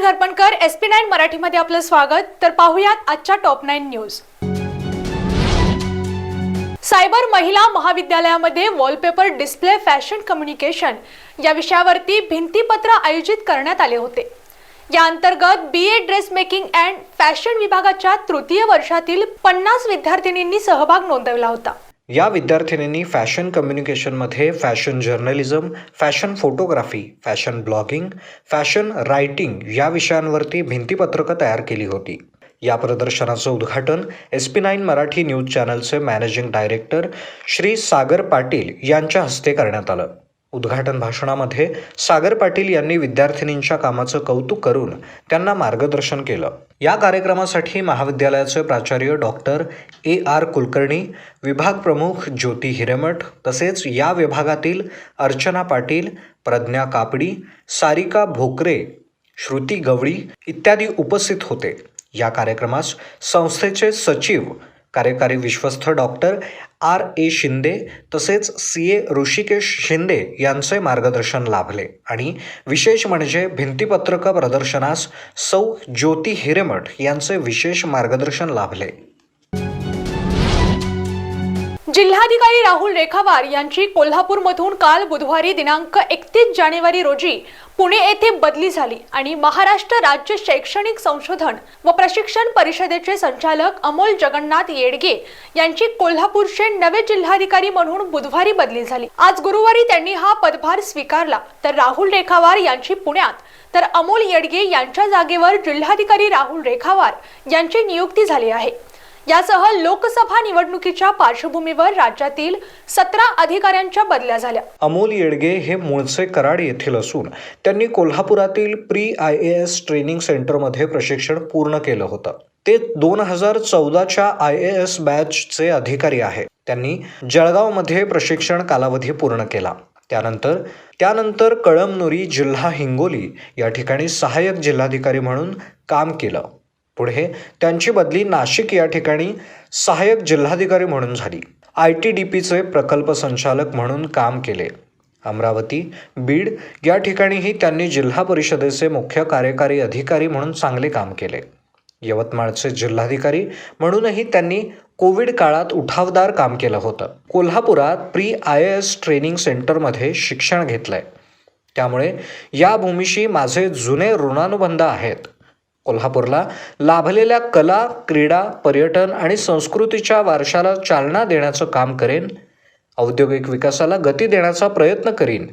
नमस्कार Gharpankar S P nine मराठीमध्ये आपलं स्वागत. तर पाहुयात आजच्या टॉप नाईन न्यूज. सायबर महिला महाविद्यालयामध्ये वॉलपेपर डिस्प्ले फॅशन कम्युनिकेशन या विषयावरती भिंतीपत्र आयोजित करण्यात आले होते. या अंतर्गत B A dress making and fashion विभागाच्या तृतीय वर्षातील पन्नास विद्यार्थिनींनी सहभाग नोंदवला होता. या विद्यार्थिनींनी fashion कम्युनिकेशनमध्ये fashion journalism fashion photography fashion blogging fashion writing या विषयांवरती भिंतीपत्रकं तयार केली होती. या प्रदर्शनाचं उद्घाटन S P nine Marathi news चॅनलचे managing director Shri Sagar Patil यांच्या हस्ते करण्यात आलं. उद्घाटन भाषणामध्ये सागर पाटील यांनी विद्यार्थिनींच्या कामाचं कौतुक करून त्यांना मार्गदर्शन केलं. या कार्यक्रमासाठी महाविद्यालयाचे प्राचार्य डॉक्टर ए. आर. कुलकर्णी विभाग प्रमुख ज्योती हिरेमठ तसेच या विभागातील अर्चना पाटील प्रज्ञा कापडी सारिका भोकरे श्रुती गवळी इत्यादी उपस्थित होते. या कार्यक्रमास संस्थेचे सचिव कार्यकारी विश्वस्त डॉक्टर आर ए शिंदे तसेच सी ए ऋषिकेश शिंदे यांचे मार्गदर्शन लाभले. आणि विशेष म्हणजे भिंतीपत्रक प्रदर्शनास सौ ज्योती हिरेमठ यांचे विशेष मार्गदर्शन लाभले. जिल्हाधिकारी राहुल रेखावार यांची कोल्हापूरमधून काल बुधवारी दिनांक एकतीस जानेवारी रोजी पुणे येथे बदली झाली आणि महाराष्ट्र राज्य शैक्षणिक संशोधन व प्रशिक्षण परिषदेचे संचालक अमोल जगन्नाथ येडगे यांची कोल्हापूरचे नवे जिल्हाधिकारी म्हणून बुधवारी बदली झाली. आज गुरुवारी त्यांनी हा पदभार स्वीकारला. तर राहुल रेखावार यांची पुण्यात. तर अमोल येडगे यांच्या जागेवर जिल्हाधिकारी राहुल रेखावार यांची नियुक्ती झाली आहे. यासह लोकसभा निवडणुकीच्या पार्श्वभूमीवर राज्यातील सतरा अधिकाऱ्यांच्या बदल्या झाल्या. अमोल येडगे हे मूळचे कराड येथील असून त्यांनी कोल्हापुरातील pre I A S training सेंटरमध्ये प्रशिक्षण पूर्ण केलं होतं. ते दोन हजार चौदाच्या आय ए एस बॅचचे अधिकारी आहे. त्यांनी जळगावमध्ये प्रशिक्षण कालावधी पूर्ण केला. त्यानंतर त्यानंतर कळमनुरी जिल्हा हिंगोली या ठिकाणी सहाय्यक जिल्हाधिकारी म्हणून काम केलं. पुढे त्यांची बदली नाशिक या ठिकाणी सहाय्यक जिल्हाधिकारी म्हणून झाली. आय टी डी पीचे प्रकल्प संचालक म्हणून काम केले. अमरावती बीड या ठिकाणीही त्यांनी जिल्हा परिषदेचे मुख्य कार्यकारी अधिकारी म्हणून चांगले काम केले. यवतमाळचे जिल्हाधिकारी म्हणूनही त्यांनी कोविड काळात उठावदार काम केलं होतं. कोल्हापुरात प्री आय एस ट्रेनिंग सेंटरमध्ये शिक्षण घेतलंय. त्यामुळे या भूमीशी माझे जुने ऋणानुबंध आहेत. कोल्हापूरला लाभलेल्या कला क्रीडा पर्यटन आणि संस्कृतीच्या वारशाला चालना देण्याचं काम करेन. औद्योगिक विकासाला गती देण्याचा प्रयत्न करीन.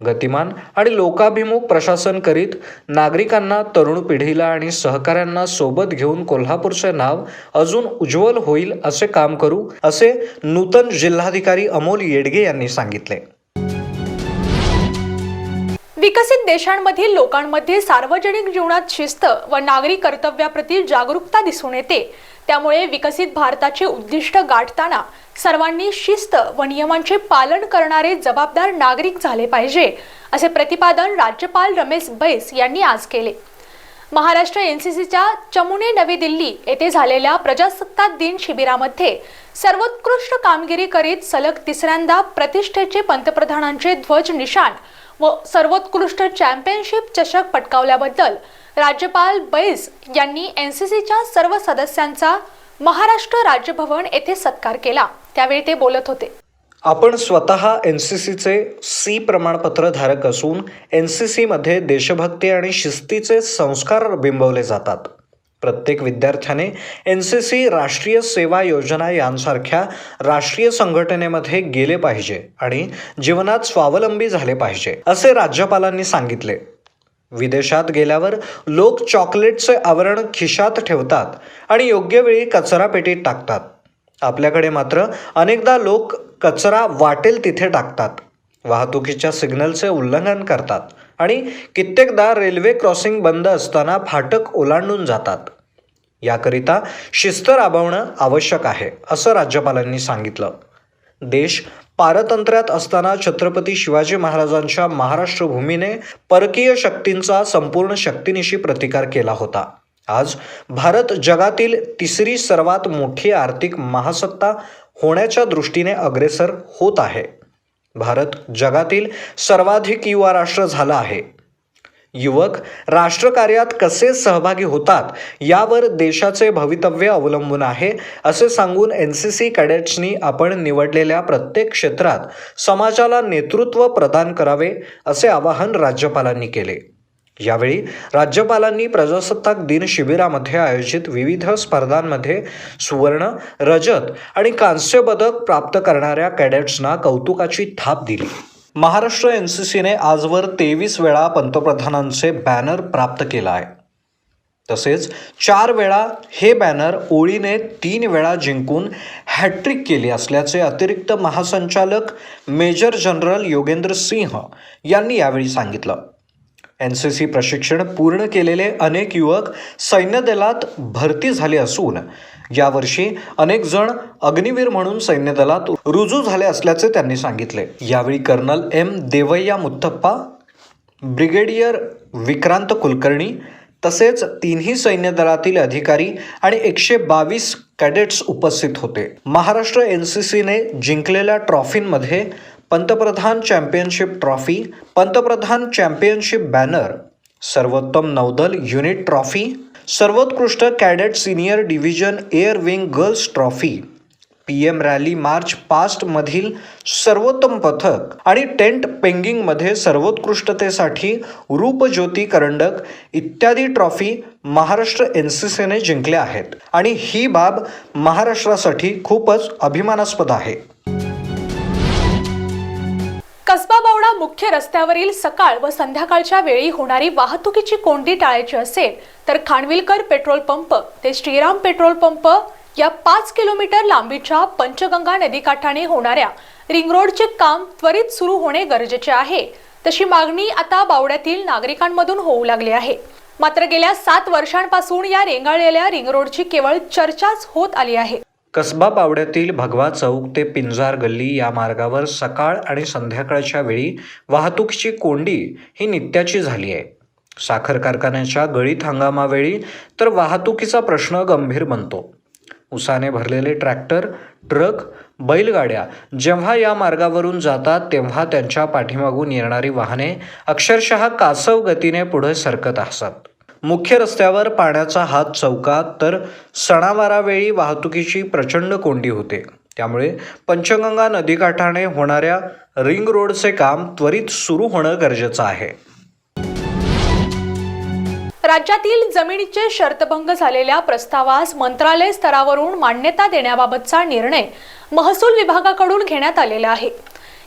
गतिमान आणि लोकाभिमुख प्रशासन करीत नागरिकांना तरुण पिढीला आणि सहकाऱ्यांना सोबत घेऊन कोल्हापूरचे नाव अजून उज्ज्वल होईल असे काम करू असे नूतन जिल्हाधिकारी अमोल येडगे यांनी सांगितले. विकसित देशांमधील लोकांमध्ये सार्वजनिक जीवनात शिस्त व नागरी कर्तव्याप्रती जागरूकता दिसून येते. त्यामुळे विकसित भारताचे उद्दिष्ट गाठताना सर्वांनी शिस्त व नियमांचे पालन करणारे जबाबदार नागरिक झाले पाहिजे असे प्रतिपादन राज्यपाल रमेश बैस यांनी आज केले. महाराष्ट्र एन सी सीच्या चमुने नवी दिल्ली येथे झालेल्या प्रजासत्ताक दिन शिबिरामध्ये सर्वोत्कृष्ट कामगिरी करीत सलग तिसऱ्यांदा प्रतिष्ठेचे पंतप्रधानांचे ध्वज निशाण व सर्वोत्कृष्ट चॅम्पियनशिप चषक पटकावल्याबद्दल राज्यपाल बैस यांनी एन सी सीच्या सर्व सदस्यांचा महाराष्ट्र राज्यभवन येथे सत्कार केला. त्यावेळी ते बोलत होते. आपण स्वतः एन सी सीचे सी प्रमाणपत्र धारक असून एन सी सीमध्ये देशभक्ती आणि शिस्तीचे संस्कार बिंबवले जातात. प्रत्येक विद्यार्थ्याने एन सी सी राष्ट्रीय सेवा योजना यांसारख्या राष्ट्रीय संघटनेमध्ये गेले पाहिजे आणि जीवनात स्वावलंबी झाले पाहिजे असे राज्यपालांनी सांगितले. विदेशात गेल्यावर लोक चॉकलेटचे आवरण खिशात ठेवतात आणि योग्य वेळी कचरा पेटीत टाकतात. आपल्याकडे मात्र अनेकदा लोक कचरा वाटेल तिथे टाकतात. वाहतुकीच्या सिग्नलचे उल्लंघन करतात. आणि कित्येकदा रेल्वे क्रॉसिंग बंद असताना फाटक ओलांडून जातात. याकरिता शिस्त राबवणं आवश्यक आहे असं राज्यपालांनी सांगितलं. देश पारतंत्र्यात असताना छत्रपती शिवाजी महाराजांच्या महाराष्ट्र भूमीने परकीय शक्तींचा संपूर्ण शक्तीनिशी प्रतिकार केला होता. आज भारत जगातील तिसरी सर्वात मोठी आर्थिक महासत्ता होण्याच्या दृष्टीने अग्रेसर होत आहे. भारत जगातील सर्वाधिक युवा राष्ट्र झाला आहे. युवक राष्ट्रकार्यात कसे सहभागी होतात यावर देशाचे भवितव्य अवलंबून आहे असे सांगून एन सी सी कॅडेट्सनी आपण निवडलेल्या प्रत्येक क्षेत्रात समाजाला नेतृत्व प्रदान करावे असे आवाहन राज्यपालांनी केले. यावेळी राज्यपालांनी प्रजासत्ताक दिन शिबिरामध्ये आयोजित विविध स्पर्धांमध्ये सुवर्ण रजत आणि कांस्य पदक प्राप्त करणाऱ्या कॅडेट्सना कौतुकाची थाप दिली. महाराष्ट्र एन सी सीने आजवर तेवीस वेळा पंतप्रधानांचे बॅनर प्राप्त केला आहे. तसेच चार वेळा हे बॅनर ओळीने तीन वेळा जिंकून हॅट्रिक केली असल्याचे अतिरिक्त महासंचालक मेजर जनरल योगेंद्र सिंह यांनी यावेळी सांगितलं. एन सी सी प्रशिक्षण पूर्ण केलेले अनेक युवक सैन्य दलात भरती झाले असून यावर्षी अनेक जण अग्निवीर म्हणून सैन्य दलात रुजू झाले असल्याचे त्यांनी सांगितले. यावेळी colonel M Devaiah Muthappa brigadier Vikrant Kulkarni तसेच तिन्ही सैन्य दलातील अधिकारी आणि एकशे बावीस कॅडेट्स उपस्थित होते. महाराष्ट्र एन सी सीने जिंकलेल्या ट्रॉफींमध्ये पंतप्रधान चॅम्पियनशिप ट्रॉफी पंतप्रधान चॅम्पियनशिप बॅनर सर्वोत्तम नौदल युनिट ट्रॉफी सर्वोत्कृष्ट cadet senior division air wing girls trophy P M rally march पास्टमधील सर्वोत्तम पथक आणि टेंट पेंगिंगमध्ये सर्वोत्कृष्टतेसाठी रूपज्योती करंडक इत्यादी ट्रॉफी महाराष्ट्र एन सी सीने जिंकल्या आहेत. आणि ही बाब महाराष्ट्रासाठी खूपच अभिमानास्पद आहे. कसबा बावडा मुख्य रस्त्यावरील सकाळ व संध्याकाळच्या वेळी होणारी वाहतुकीची कोंडी टाळायची असेल तर खानविलकर पेट्रोल पंप ते श्रीराम पेट्रोल पंप या पाच किलोमीटर लांबीच्या पंचगंगा नदीकाठाने होणाऱ्या रिंग रोडचे काम त्वरित सुरू होणे गरजेचे आहे. तशी मागणी आता बावड्यातील नागरिकांमधून होऊ लागली आहे. मात्र गेल्या सात वर्षांपासून या रेंगाळलेल्या रिंग रोडची केवळ चर्चाच होत आली आहे. कसबा पावड्यातील भगवा चौक ते पिंजार गल्ली या मार्गावर सकाळ आणि संध्याकाळच्या वेळी वाहतुकीची कोंडी ही नित्याची झाली आहे. साखर कारखान्याच्या गळीत हंगामावेळी तर वाहतुकीचा प्रश्न गंभीर बनतो. उसाने भरलेले ट्रॅक्टर ट्रक बैलगाड्या जेव्हा या मार्गावरून जातात तेव्हा त्यांच्या पाठीमागून येणारी वाहने अक्षरशः कासव गतीने पुढे सरकत असतात. मुख्य रस्त्यावर पाण्याचा हात चौकात तर सणावारावेळी वाहतुकीची प्रचंड कोंडी होते. त्यामुळे पंचगंगा नदीकाठाने होणाऱ्या रिंग रोडचे काम त्वरित सुरू होणं गरजेचं आहे. राज्यातील जमिनीचे शर्तभंग झालेल्या प्रस्तावास मंत्रालय स्तरावरून मान्यता देण्याबाबतचा निर्णय महसूल विभागाकडून घेण्यात आलेला आहे.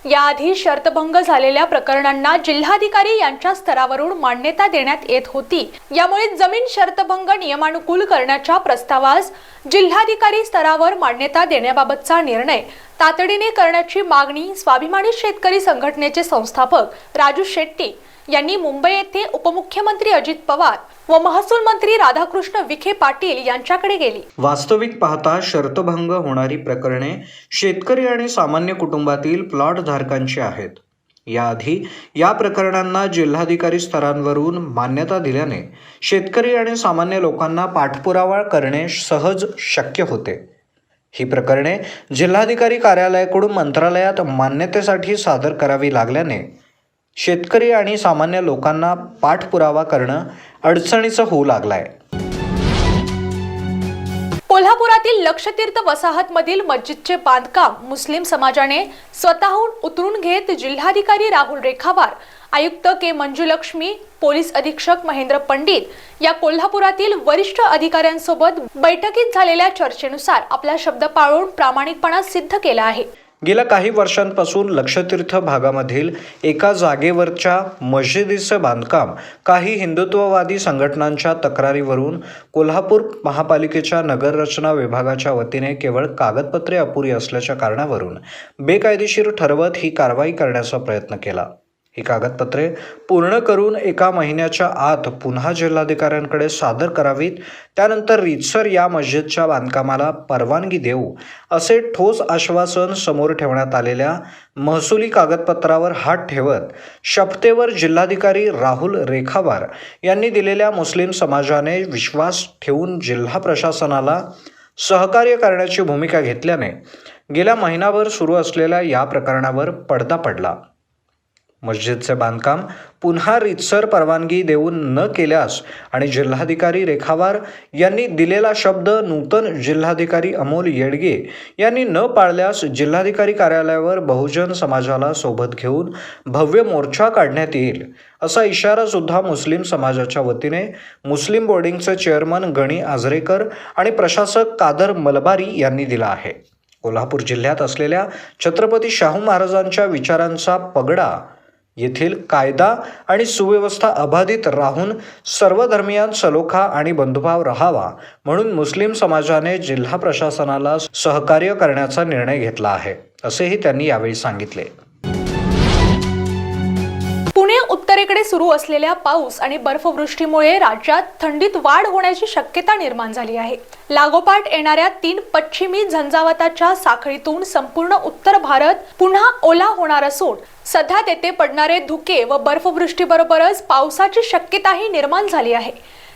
याआधी शर्तभंग झालेल्या प्रकरणांना जिल्हाधिकारी यांच्या स्तरावरून मान्यता देण्यात येत होती. यामुळे जमीन शर्तभंग नियमानुकूल करण्याच्या प्रस्तावास जिल्हाधिकारी स्तरावर मान्यता देण्याबाबतचा निर्णय तातडीने करण्याची मागणी स्वाभिमानी शेतकरी संघटनेचे संस्थापक राजू शेट्टी यांनी मुंबई येथे उपमुख्यमंत्री अजित पवार व महसूल मंत्री राधाकृष्ण विखे पाटील यांच्याकडे गेली. वास्तविक पाहता शर्तभंग होणारी प्रकरणे शेतकरी आणि सामान्य कुटुंबातील प्लॉट धारकांची आहेत. याआधी या प्रकरणांना जिल्हाधिकारी स्तरांवरून मान्यता दिल्याने शेतकरी आणि सामान्य लोकांना पाठपुरावा करणे सहज शक्य होते. ही प्रकरणे जिल्हाधिकारी कार्यालयाकडून मंत्रालयात मान्यतेसाठी सादर करावी लागल्याने शेतकरी आणि सामान्य लोकांना पाठपुरावा करणं अडचणीचं होऊ लागलाय. कोल्हापुरातील लक्षतीर्थ वसाहतमधील मस्जिदचे बांधकाम मुस्लिम समाजाने स्वतःहून उतरून घेत जिल्हाधिकारी राहुल रेखावार आयुक्त के मंजुलक्ष्मी पोलीस अधीक्षक महेंद्र पंडित या कोल्हापुरातील वरिष्ठ अधिकाऱ्यांसोबत बैठकीत झालेल्या चर्चेनुसार आपला शब्द पाळून प्रामाणिकपणा सिद्ध केला आहे. गेल्या काही वर्षांपासून लक्षतीर्थ भागामधील एका जागेवरच्या मशिदीचं बांधकाम काही हिंदुत्ववादी संघटनांच्या तक्रारीवरून कोल्हापूर महापालिकेच्या नगररचना विभागाच्या वतीने केवळ कागदपत्रे अपुरी असल्याच्या कारणावरून बेकायदेशीर ठरवत ही कारवाई करण्याचा प्रयत्न केला. ही कागदपत्रे पूर्ण करून एका महिन्याच्या आत पुन्हा जिल्हाधिकाऱ्यांकडे सादर करावीत. त्यानंतर रितसर या मस्जिदच्या बांधकामाला परवानगी देऊ असे ठोस आश्वासन समोर ठेवण्यात आलेल्या महसुली कागदपत्रावर हात ठेवत शपथेवर जिल्हाधिकारी राहुल रेखावार यांनी दिलेल्या मुस्लिम समाजाने विश्वास ठेवून जिल्हा प्रशासनाला सहकार्य करण्याची भूमिका घेतल्याने गेल्या महिनाभर सुरू असलेल्या या प्रकरणावर पडदा पडला. मस्जिदचे बांधकाम पुन्हा रितसर परवानगी देऊन न केल्यास आणि जिल्हाधिकारी रेखावार यांनी दिलेला शब्द नूतन जिल्हाधिकारी अमोल येडगे यांनी न पाळल्यास जिल्हाधिकारी कार्यालयावर बहुजन समाजाला सोबत घेऊन भव्य मोर्चा काढण्यात येईल असा इशारा सुद्धा मुस्लिम समाजाच्या वतीने मुस्लिम बोर्डिंगचे चेअरमन गणी आजरेकर आणि प्रशासक कादर मलबारी यांनी दिला आहे. कोल्हापूर जिल्ह्यात असलेल्या छत्रपती शाहू महाराजांच्या विचारांचा पगडा येथील कायदा आणि सुव्यवस्था अबाधित राहून सर्व धर्मियात सलोखा आणि बंधुभाव राहावा म्हणून मुस्लिम समाजाने जिल्हा प्रशासनाला सहकार्य करण्याचा निर्णय घेतला आहे असेही त्यांनी यावेळी सांगितले. सुरू असलेल्या पाऊस आणि बर्फवृष्टीमुळे राज्यात थंडीत वाढ होण्याची शक्यता निर्माण झाली आहे. लागोपाठ येणाऱ्या तीन पश्चिमी झंझावाताच्या साखळीतून संपूर्ण उत्तर भारत पुन्हा ओला होणार असून सध्या तेथे पडणारे धुके व बर्फवृष्टीबरोबरच पावसाची शक्यताही निर्माण झाली आहे.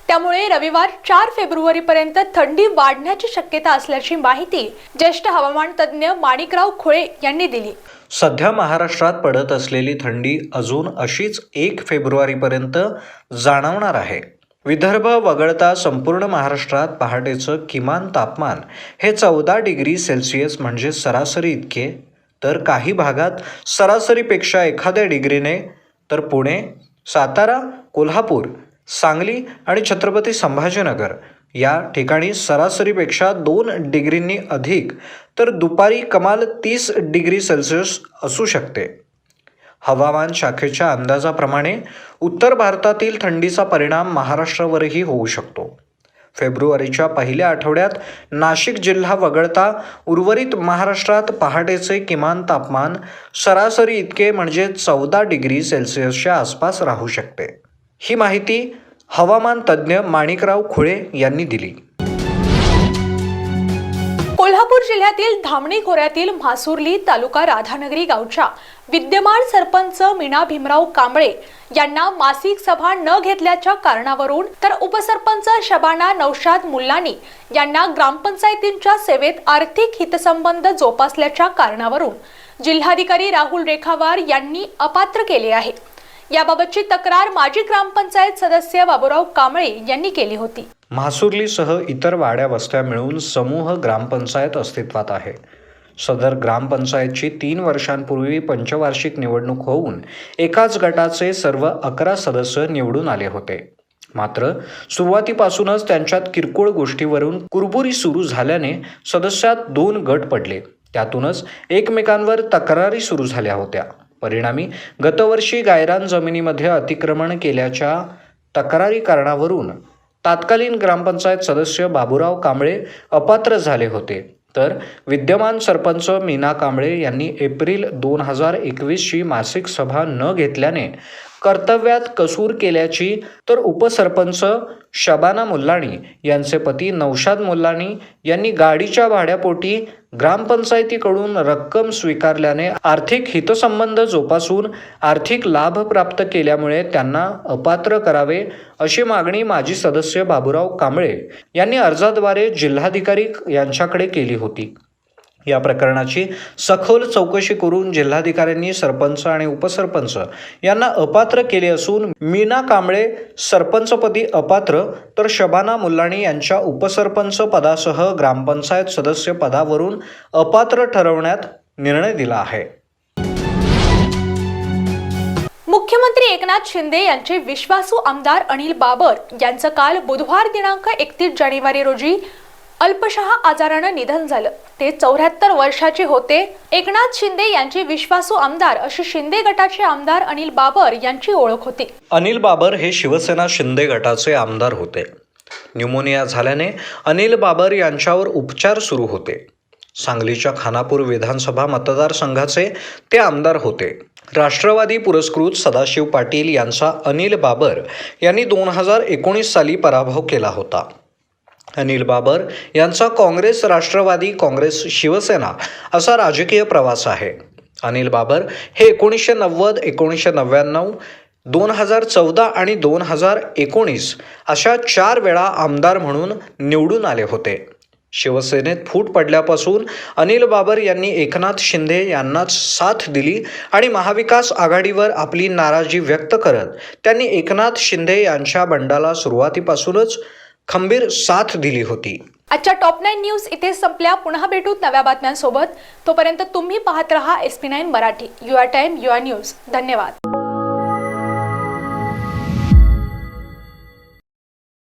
त्यामुळे रविवार चार फेब्रुवारीपर्यंत थंडी वाढण्याची शक्यता असल्याची माहिती ज्येष्ठ हवामान तज्ज्ञ माणिकराव खुळे यांनी दिली. सध्या महाराष्ट्रात पडत असलेली थंडी अजून अशीच एक फेब्रुवारीपर्यंत जाणवणार आहे. विदर्भ वगळता संपूर्ण महाराष्ट्रात पहाटेचं किमान तापमान हे चौदा डिग्री सेल्सिअस म्हणजे सरासरी इतके. तर काही भागात सरासरीपेक्षा एखाद्या डिग्रीने तर पुणे सातारा कोल्हापूर सांगली आणि छत्रपती संभाजीनगर या ठिकाणी सरासरीपेक्षा दोन डिग्रींनी अधिक तर दुपारी कमाल तीस डिग्री सेल्सिअस असू शकते. हवामान शाखेच्या अंदाजाप्रमाणे उत्तर भारतातील थंडीचा परिणाम महाराष्ट्रावरही होऊ शकतो. फेब्रुवारीच्या पहिल्या आठवड्यात नाशिक जिल्हा वगळता उर्वरित महाराष्ट्रात पहाटेचे किमान तापमान सरासरी इतके म्हणजे चौदा डिग्री सेल्सिअसच्या आसपास राहू शकते. ही माहिती हवामान तज्ज्ञ माणिकराव खुळे यांनी दिली. कोल्हापूर जिल्ह्यातील धामणी खोऱ्यातील म्हासुर्ली तालुका राधानगरी गावच्या विद्यमान सरपंच मीना भीमराव कांबळे यांना मासिक सभा न घेतल्याच्या कारणावरून तर उपसरपंच शबाना नौशाद मुल्लानी यांना ग्रामपंचायतींच्या सेवेत आर्थिक हितसंबंध जोपासल्याच्या कारणावरून जिल्हाधिकारी राहुल रेखावार यांनी अपात्र केले आहे. याबाबतची तक्रार माजी ग्रामपंचायत सदस्य बाबूराव कांबळे यांनी केली होती. म्हासुर्लीसह इतर वाड्या वस्त्या मिळून समूह ग्रामपंचायत अस्तित्वात आहे. सदर ग्रामपंचायतची तीन वर्षांपूर्वी पंचवार्षिक निवडणूक होऊन एकाच गटाचे सर्व अकरा सदस्य निवडून आले होते. मात्र सुरुवातीपासूनच त्यांच्यात किरकोळ गोष्टीवरून कुरबुरी सुरू झाल्याने सदस्यात दोन गट पडले. त्यातूनच एकमेकांवर तक्रारी सुरू झाल्या होत्या. परिणामी गतवर्षी गायरान जमिनीमध्ये अतिक्रमण केल्याच्या तक्रारी कारणावरून तात्कालीन ग्रामपंचायत सदस्य बाबूराव कांबळे अपात्र झाले होते. तर विद्यमान सरपंच मीना कांबळे यांनी एप्रिल दोन हजार एकवीसची मासिक सभा न घेतल्याने कर्तव्यात कसूर केल्याची तर उपसरपंच शबाना मुल्लाणी यांचे पती नौशाद मुल्लाणी यांनी गाडीच्या भाड्यापोटी ग्रामपंचायतीकडून रक्कम स्वीकारल्याने आर्थिक हितसंबंध जोपासून आर्थिक लाभ प्राप्त केल्यामुळे त्यांना अपात्र करावे अशी मागणी माजी सदस्य बाबूराव कांबळे यांनी अर्जाद्वारे जिल्हाधिकारी यांच्याकडे केली होती. या प्रकरणाची सखोल चौकशी करून जिल्हाधिकाऱ्यांनी सरपंच आणि उपसरपंच यांना अपात्र केले असून मीना कांबळे सरपंचपदी अपात्र तर शबाना मुल्लाणी यांच्या उपसरपंच पदासह ग्रामपंचायत सदस्य पदावरून अपात्र ठरवण्यात निर्णय दिला आहे. मुख्यमंत्री एकनाथ शिंदे यांचे विश्वासू आमदार अनिल बाबर यांचं काल बुधवार दिनांक एकतीस जानेवारी रोजी अल्पशहा आजारानं निधन झालं. ते चौऱ्याहत्तर वर्षाचे होते. एकनाथ शिंदे यांचे विश्वासू आमदार अशी शिंदे गटाचे आमदार अनिल बाबर यांची ओळख होती. अनिल बाबर हे शिवसेना शिंदे गटाचे आमदार होते. न्यूमोनिया झाल्याने अनिल बाबर यांच्यावर उपचार सुरू होते. सांगलीच्या खानापूर विधानसभा मतदारसंघाचे ते आमदार होते. राष्ट्रवादी पुरस्कृत सदाशिव पाटील यांचा अनिल बाबर यांनी दोन हजार एकोणीस साली पराभव केला होता. अनिल बाबर यांचा काँग्रेस राष्ट्रवादी काँग्रेस शिवसेना असा राजकीय प्रवास आहे. अनिल बाबर हे एकोणीसशे नव्वद एकोणीसशे नव्याण्णव दोन हजार चौदा आणि दोन हजार एकोणीस अशा चार वेळा आमदार म्हणून निवडून आले होते. शिवसेनेत फूट पडल्यापासून अनिल बाबर यांनी एकनाथ शिंदे यांनाच साथ दिली आणि महाविकास आघाडीवर आपली नाराजी व्यक्त करत त्यांनी एकनाथ शिंदे यांच्या बंडाला सुरुवातीपासूनच खंबीर साथ दिली होती. आजच्या टॉप नाईन न्यूज इथे संपल्या. पुन्हा भेटूत नव्या बातम्यांसोबत. तोपर्यंत तुम्ही पाहत रहा S P nine Marathi. Your time your news धन्यवाद.